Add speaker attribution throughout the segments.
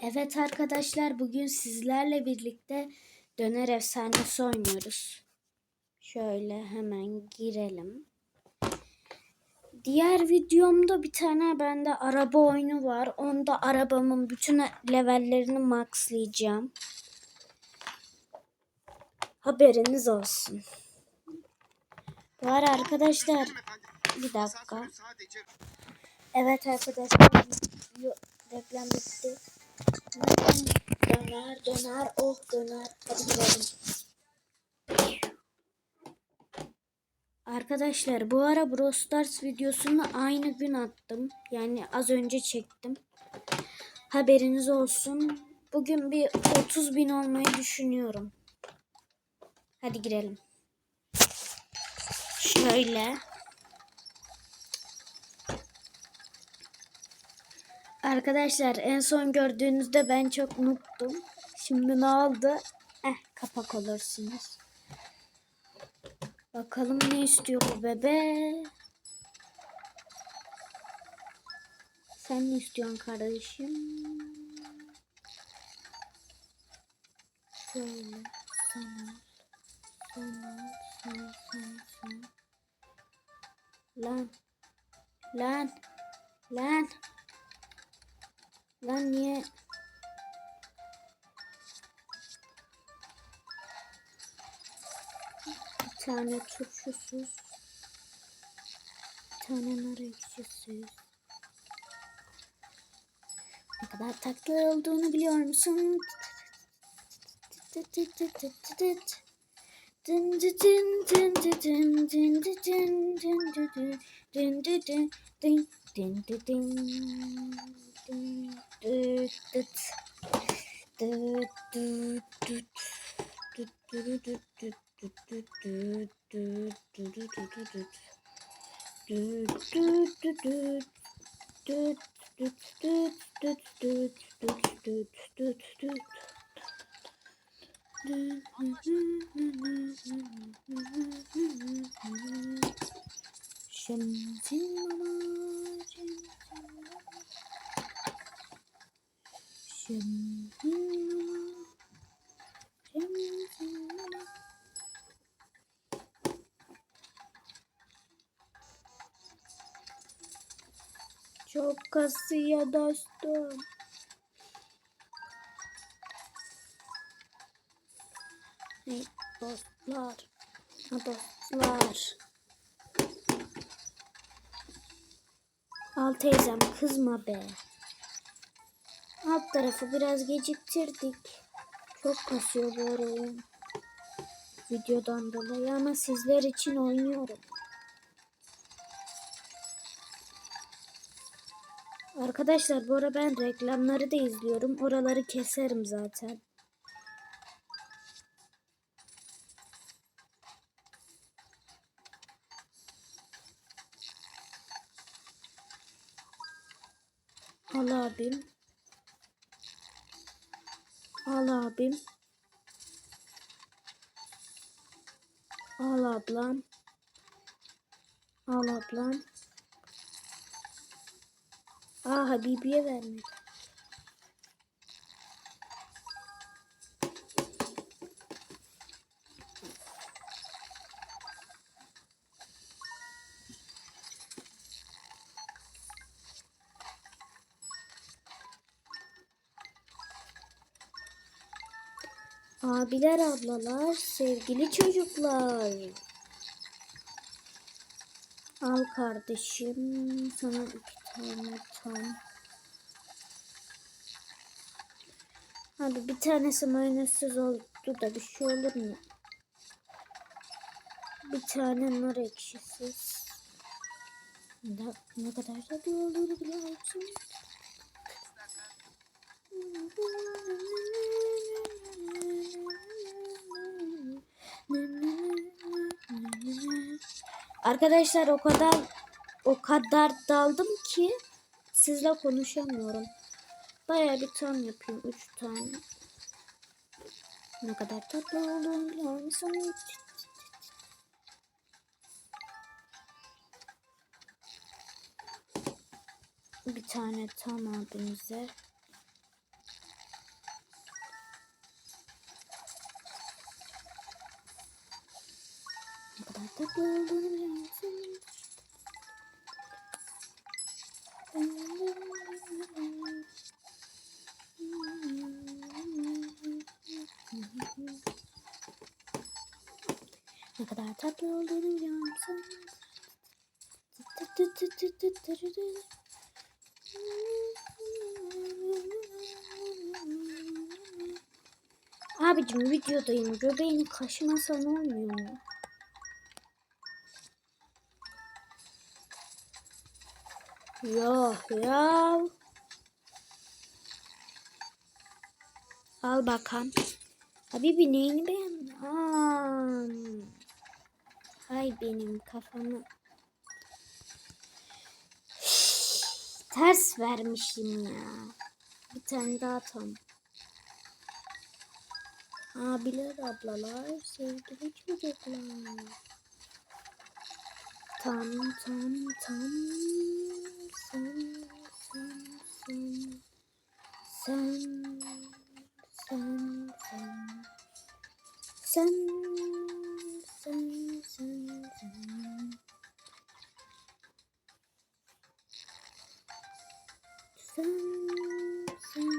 Speaker 1: Evet arkadaşlar bugün sizlerle birlikte döner efsanesi oynuyoruz. Şöyle hemen girelim. Diğer videomda bir tane bende araba oyunu var. Onda arabamın bütün levellerini maxlayacağım. Haberiniz olsun. Ara arkadaşlar bir dakika. Evet arkadaşlar reklam bitti. Döner döner oh döner. Hadi gidelim. Arkadaşlar bu ara Brawl Stars videosunu aynı gün attım. Yani az önce çektim. Haberiniz olsun. Bugün bir 30 bin olmayı düşünüyorum. Hadi girelim. Şöyle. Arkadaşlar en son gördüğünüzde ben çok muttum. Şimdi ne oldu? Eh kapak olursunuz. Bakalım ne istiyor bu bebe. Sen ne istiyorsun kardeşim? Şöyle sana sana sana sana sana. Lan lan lan lan niye bir tane turşusuz bir tane nar ekşisiz ne kadar tatlı olduğunu biliyor musun? Dın dı dın dın dı dın dın dı dın dın dı dın dın dı dın dın dın dı dın dın Şimdi Çok kasıyor dostum. Hey dostlar. Dostlar. Al teyzem kızma be. Alt tarafı biraz geciktirdik. Çok kasıyor bu ara oyun. Videodan dolayı ama sizler için oynuyorum. Arkadaşlar bu ara ben reklamları da izliyorum. Oraları keserim zaten. Al abim. Al abim. Al ablam. Al ablam. Aa Habibi'ye vermedi. Abiler ablalar sevgili çocuklar. Al kardeşim sana iki tane tam. Hadi bir tanesi mayonezsiz oldu da bir şey olur mu? Bir tane nar ekşisiz. Ne, ne kadar tadı olduğunu biliyor musun? Arkadaşlar o kadar o kadar daldım ki sizle konuşamıyorum. Baya bir ton yapayım. Üç tane. Ne kadar tatlı olduğunu biliyor musun? Bir tane tam abimize. Tatlı olduğunu biliyor? Ne kadar tatlı olduğunu biliyor musun? Abicim videodayım. Göbeğini kaşımasan olmuyor mu? Yok ya. Al bakalım. Habibi neyini beğendin? Hay benim kafamı. Ters vermişim ya. Bir tane daha tam. Abiler ablalar sevgili çocuklar. Tam tam tam sen sen sen sen sen sen sen sen sen sen sen sen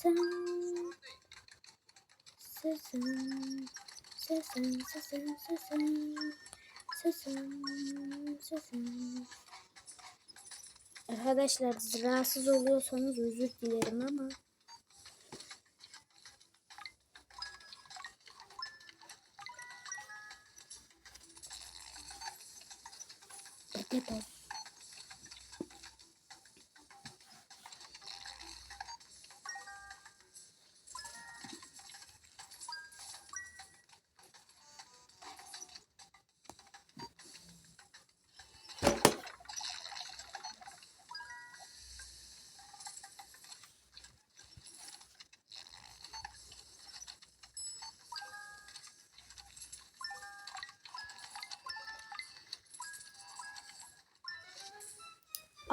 Speaker 1: sen sen Sesem, sesem, sesem, sesem, Arkadaşlar rahatsız oluyorsanız özür dilerim ama. Dede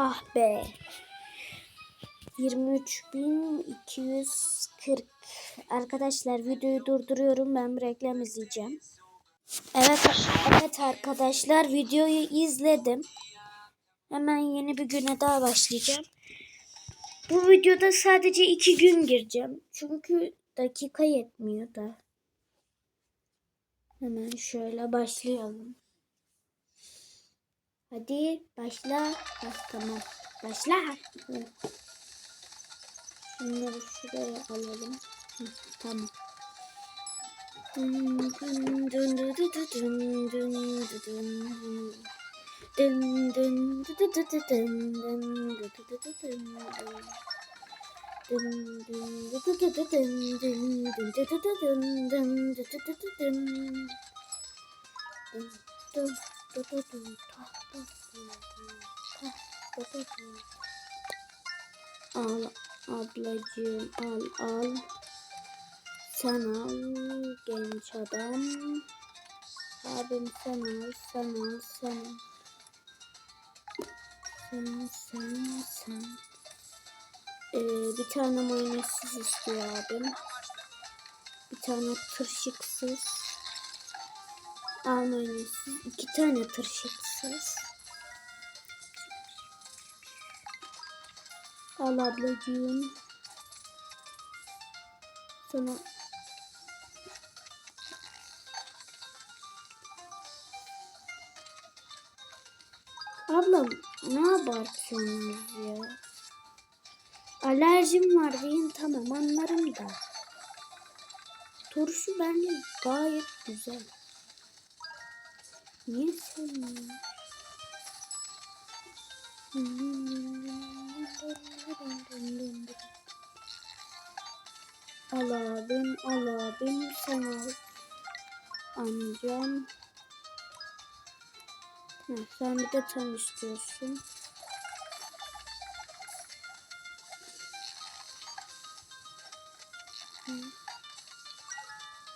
Speaker 1: Ah be. 23.240 Arkadaşlar videoyu durduruyorum. Ben reklam izleyeceğim. Evet, evet arkadaşlar videoyu izledim. Hemen yeni bir güne daha başlayacağım. Bu videoda sadece iki gün gireceğim. Çünkü dakika yetmiyor da. Hemen şöyle başlayalım. Hadi başla. Bak tamam. Başla. Şunları şuraya alalım. Hı, tamam. Al ablacığım al al. Sen al genç adam. Abim sen al sen al sen al. Sen sen sen. Ee, bir tane mayonezsiz istiyor abim. Bir tane tırşıksız. Al mayonezsiz. iki tane tırşıksız. Al ablacığım. Sana Ablam ne abartıyorsunuz ya? Alerjim var benim tamam anlarım da. Turşu bence gayet güzel. Niye sevmiyorsun? Al abim. Amcam. Hı, sen bir de tam istiyorsun.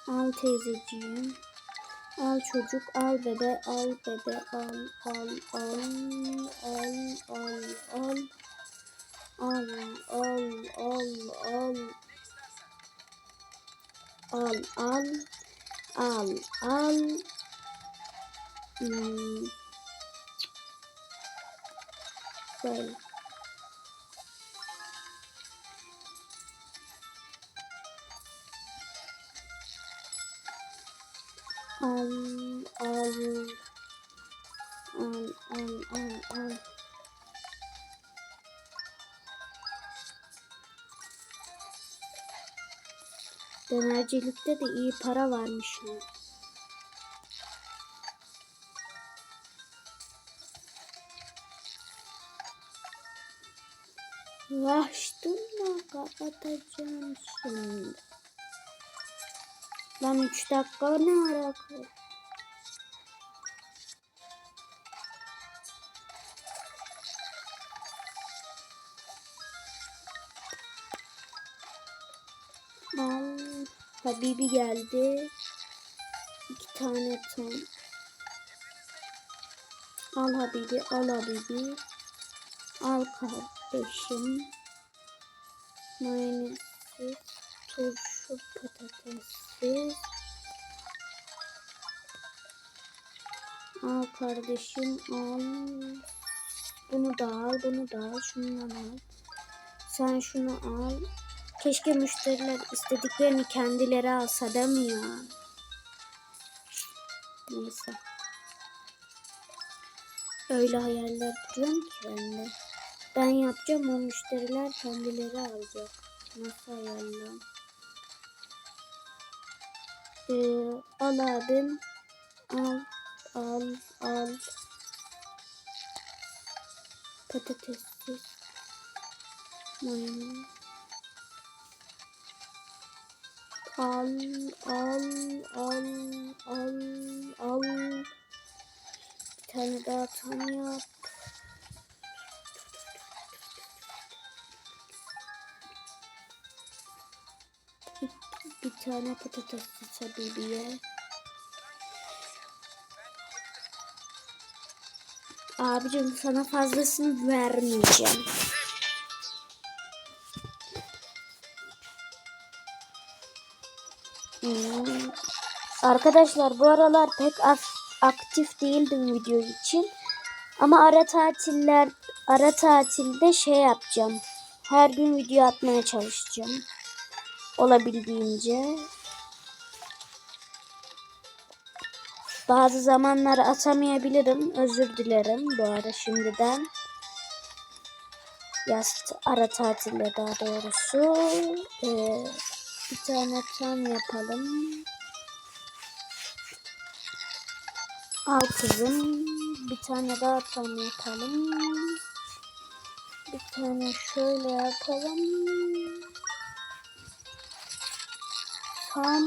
Speaker 1: Al teyzeciğim. Al çocuk, al bebe, al bebe, al, al, al, al, al, al. Al, al, al, al. Al, al. Al, al. Hmm. Böyle. Al, al. Al, al, al, al. Dönercilikte de iyi para varmış. ya. Ulaştım kapatacağım şimdi. Lan 3 dakika ne alaka? Al. Habibi geldi. İki tane tam. Al Habibi, al Habibi. Al kardeşim. Mayonezsiz, turşu patatessiz. Al kardeşim, al. Bunu da al, bunu da al, şundan al. Sen şunu al. Keşke müşteriler istediklerini kendileri alsa ya? Neyse. Öyle hayaller kuruyorum ki ben de. Ben yapacağım o müşteriler kendileri alacak. Nasıl hayaller? Ee, al. Al. Al. Al. Patatessiz. Al, al, al, al, al. Bir tane daha tam yap. Tane patates habibiye. Abicim sana fazlasını vermeyeceğim. Hmm. Arkadaşlar bu aralar pek aktif değildim video için. Ama ara tatiller ara tatilde şey yapacağım. Her gün video atmaya çalışacağım. Olabildiğince. Bazı zamanlar atamayabilirim. Özür dilerim bu arada şimdiden. Yaz ara tatilde daha doğrusu. Ee, bir tane tam yapalım. Al kızım. Bir tane daha tam yapalım. Bir tane şöyle yapalım. Tam.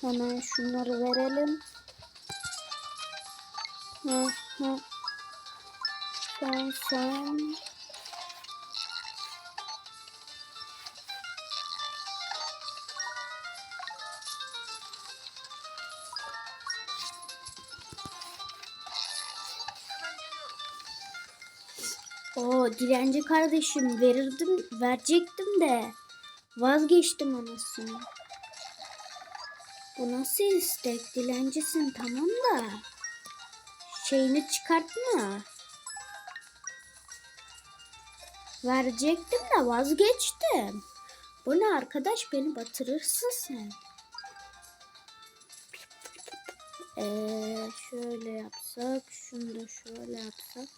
Speaker 1: Hemen şunları verelim. Hı hı. Sen sen. O dilenci kardeşim verirdim, verecektim de vazgeçtim anasını. Bu nasıl istek? Dilencisin tamam da şeyini çıkartma. Verecektim de vazgeçtim. Bu ne arkadaş beni batırırsın sen. Ee, şöyle yapsak, şunu da şöyle yapsak.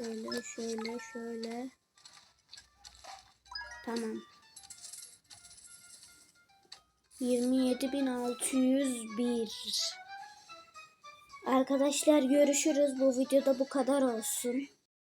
Speaker 1: Şöyle, şöyle, şöyle. Tamam. 27601 Arkadaşlar görüşürüz. Bu videoda bu kadar olsun.